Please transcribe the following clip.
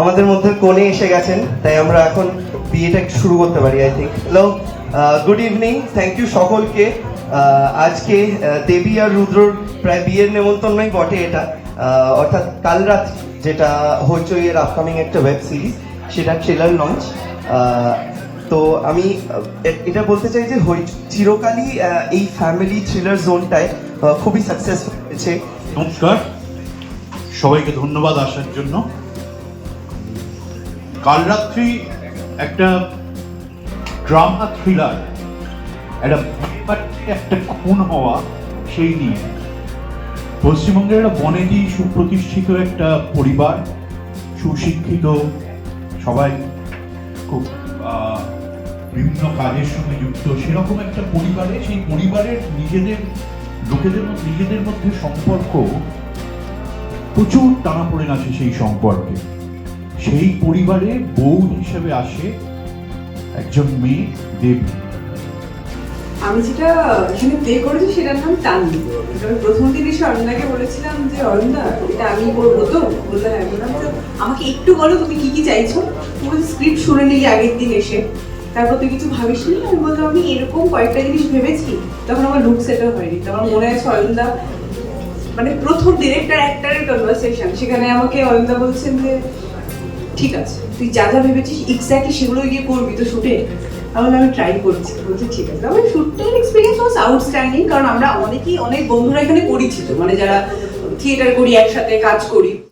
আমাদের মধ্যে কোণে এসে গেছেন, তাই আমরা এখন বিয়েটা শুরু করতে পারি I think hello good evening thank you সকলকে। আজকে দেবী আর রুদ্রর প্রায় বিয়ের নেমন্তন্নই বটে এটা। অর্থাৎ কাল রাত যেটা হইচইয়ের আপকামিং একটা ওয়েব সিরিজ সেটা ট্রেলার লঞ্চ তো আমি এটা বলতে চাই যে হই, চিরকালই এই ফ্যামিলি থ্রিলার জোনটায় খুবই সাকসেসফুল হয়েছে। নমস্কার। সবাইকে ধন্যবাদ আসার জন্য। কাল রাত্রি একটা ড্রামা থ্রিলার, একটা একটা খুন হওয়া সেই নিয়ে। পশ্চিমবঙ্গের একটা বনেদি সুপ্রতিষ্ঠিত একটা পরিবার, সুশিক্ষিত, সবাই খুব বিভিন্ন কাজের সঙ্গে যুক্ত, সেরকম একটা পরিবারে, সেই পরিবারের নিজেদের, লোকেদের নিজেদের মধ্যে সম্পর্ক প্রচুর টানাপোড়েন আছে সেই সম্পর্কে। সেই পরিবারে বউ হিসেবে আসে একজন মেয়ে দেবী। আমি যেটা এখানে প্লে করেছি সেটার নাম টান্ডি আমি প্রথম দিন এসে অরুণদাকে বলেছিলাম যে, অরুণদা, এটা আমি করব তো? বলতে হ্যাঁ বললাম আমাকে একটু বলো, তুমি কি কি চাইছো? তুমি স্ক্রিপ্ট শুনে নিলি আগের দিন এসে। তারপর তুই কিছু ভাবিস নি? আমি বললাম, আমি এরকম কয়েকটা জিনিস ভেবেছি। তখন আমার লুক সেটও হয়নি। তখন মনে আছে অরুণদা মানে প্রথম ডিরেক্টর অ্যাক্টারের কনভারসেশন সেখানে আমাকে অরুণদা বলছেন যে ঠিক আছে, তুই যা যা ভেবেছিস এক্স্যাক্টলি সেগুলো গিয়ে করবি, তো শুটে তাহলে আমি ট্রাই করছি, বলছি ঠিক আছে। তাহলে শুটের এক্সপিরিয়েন্স ওয়াজ আউটস্ট্যান্ডিং কারণ আমরা অনেকেই, অনেক বন্ধুরা এখানে পরিচিত মানে যারা থিয়েটার করি, একসাথে কাজ করি।